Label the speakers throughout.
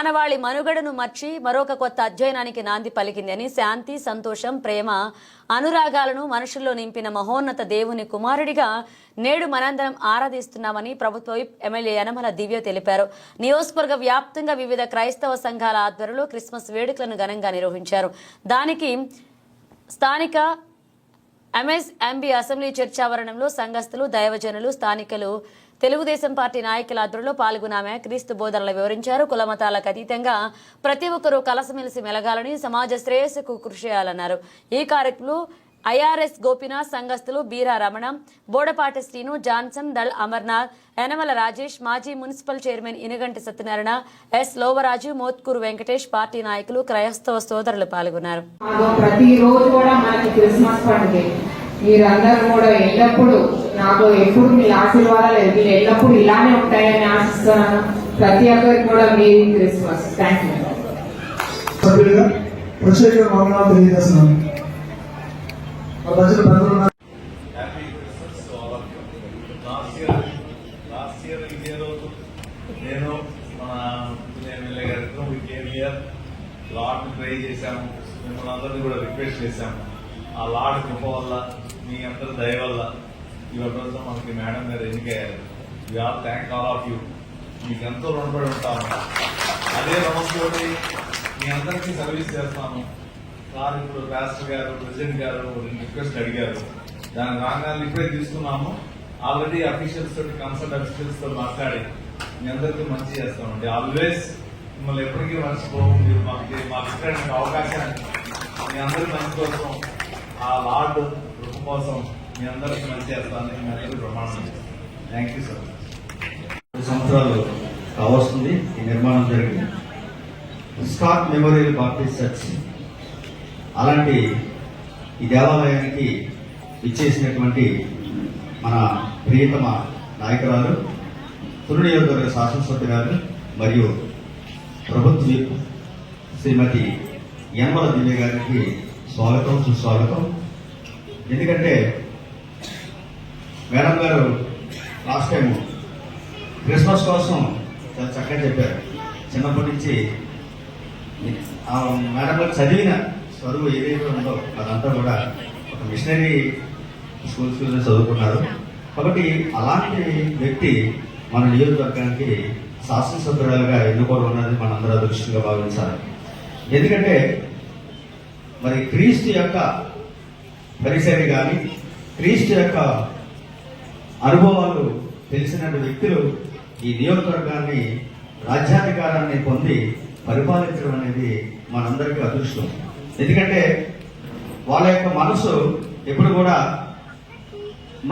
Speaker 1: మానవాళి మనుగడను మర్చి మరొక కొత్త అధ్యయనానికి నాంది పలికింది అని శాంతి సంతోషం ప్రేమ అనురాగాలను మనుషుల్లో నింపిన మహోన్నత దేవుని కుమారుడిగా నేడు మనందరం ఆరాధిస్తున్నామని ప్రభుత్వ విప్ ఎమ్మెల్యే యనమల దివ్య తెలిపారు. నియోజకవర్గ వ్యాప్తంగా వివిధ క్రైస్తవ సంఘాల ఆధ్వర్యంలో క్రిస్మస్ వేడుకలను ఘనంగా నిర్వహించారు. దానికి స్థానిక ఎంఎస్ఎంబి అసెంబ్లీ చర్చ్ ఆవరణంలో సంఘస్థులు దైవజనులు స్థానికులు తెలుగుదేశం పార్టీ నాయకుల ఆధ్వర్యంలో పాల్గొన్నామే క్రీస్తు బోధనలు వివరించారు. కులమతాలకు అతీతంగా ప్రతి ఒక్కరూ కలసమెలిసి మెలగాలని సమాజ శ్రేయస్సుకు కృషి చేయాలన్నారు. ఈ కార్యక్రమంలో ఐఆర్ఎస్ గోపినాథ్ సంఘస్థులు బీరా రమణ బోడపాటి శ్రీను జాన్సన్ దళ్ అమర్నాథ్ యనమల రాజేష్ మాజీ municipal chairman Inuganti Satyanarayana S Lovaraju Motkuru Venkatesh party నాయకులు క్రైస్తవ సోదరులు పాల్గొన్నారు.
Speaker 2: ప్రతిరోజు కూడా మనకి క్రిస్మస్ పండుగ. మీరందరూ కూడా ఎల్లప్పుడూ నాకు ఎప్పుడు మీ ఆశీర్వాదాలు ఎల్లప్పుడూ ఇలానే ఉంటాయని ఆశిస్తున్నాను. ప్రతి ఒక్కరికి కూడా మీ క్రిస్మస్. థ్యాంక్ యూ
Speaker 3: సభ్యులుగా ప్రత్యేక వందనాలు తెలియజేస్తున్నాను. ప్రజలు
Speaker 4: నేను మన ఎమ్మెల్యే గారితో ఇయర్ ట్రై చేశాము. మిమ్మల్ని అందరినీ కూడా రిక్వెస్ట్ చేశాము. ఆ లాడ్ కృప వల్ల మీ అందరి దయ వల్ల ఇవాళ రోజు మనకి మేడం గారు ఎన్నికయ్యారు. Are thank all of you మీకు ఎంతో రుణపడి ఉంటాము. అదే రుణంతోటి మీ అందరికీ సర్వీస్ చేస్తాను సార్ ఇప్పుడు పాస్టర్ గారు ప్రెసిడెంట్ గారు రిక్వెస్ట్ అడిగారు. దాని రాగాన్ని ఇప్పుడే తీసుకున్నాము. ఆల్రెడీ అఫీషియల్స్ తోటి కన్సల్ట్ అఫీషియల్స్తో మాట్లాడి మీ అందరికీ మంచి చేస్తామండి. ఆల్వేస్ మిమ్మల్ని ఎప్పటికీ మర్చిపోము. మీరు మాకు మాకు అవకాశాన్ని మీ అందరి మంచి కోసం ఆ లార్డ్ కృప కోసం మీ అందరికీ మంచి చేస్తానని మీ అందరికీ ప్రమాణం థ్యాంక్ యూ సార్
Speaker 5: రెండు సంవత్సరాలు కావస్తుంది ఈ నిర్మాణం జరిగింది. స్కాట్ మెమోరియల్ బాప్టిస్ట్ చర్చ్ అలాంటి ఈ దేవాలయానికి ఇచ్చేసినటువంటి మన ప్రియతమ నాయకురాలు తులు నియోజకవర్గ గారు మరియు ప్రభుత్వ శ్రీమతి యనమల దివ్య గారికి స్వాగతం సుస్వాగతం. ఎందుకంటే మేడం గారు లాస్ట్ టైం క్రిస్మస్ కోసం చాలా చక్కగా చెప్పారు. చిన్నప్పటి నుంచి ఆ మేడం గారు చదివిన చదువు ఏదైతే ఉందో అదంతా కూడా ఒక మిషనరీ స్కూల్స్ చదువుకున్నారు. కాబట్టి అలాంటి వ్యక్తి మన నియోజకవర్గానికి శాసనసభ్యురాలుగా ఎన్నుకోవడం అనేది మనందరూ అదృష్టంగా భావించాలి. ఎందుకంటే మరి క్రీస్తు యొక్క పరిసరి కానీ క్రీస్తు యొక్క అనుభవాలు తెలిసిన వ్యక్తులు ఈ నియోజకవర్గాన్ని రాజ్యాధికారాన్ని పొంది పరిపాలించడం అనేది మనందరికీ అదృష్టం. ఎందుకంటే వాళ్ళ యొక్క మనసు ఎప్పుడు కూడా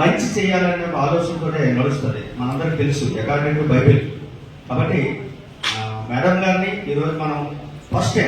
Speaker 5: మంచి చేయాలనే ఒక ఆలోచనతోనే నడుస్తుంది. మనందరికి తెలుసు అకార్డింగ్ టు బైబిల్ కాబట్టి మేడం గారిని ఈరోజు మనం ఫస్ట్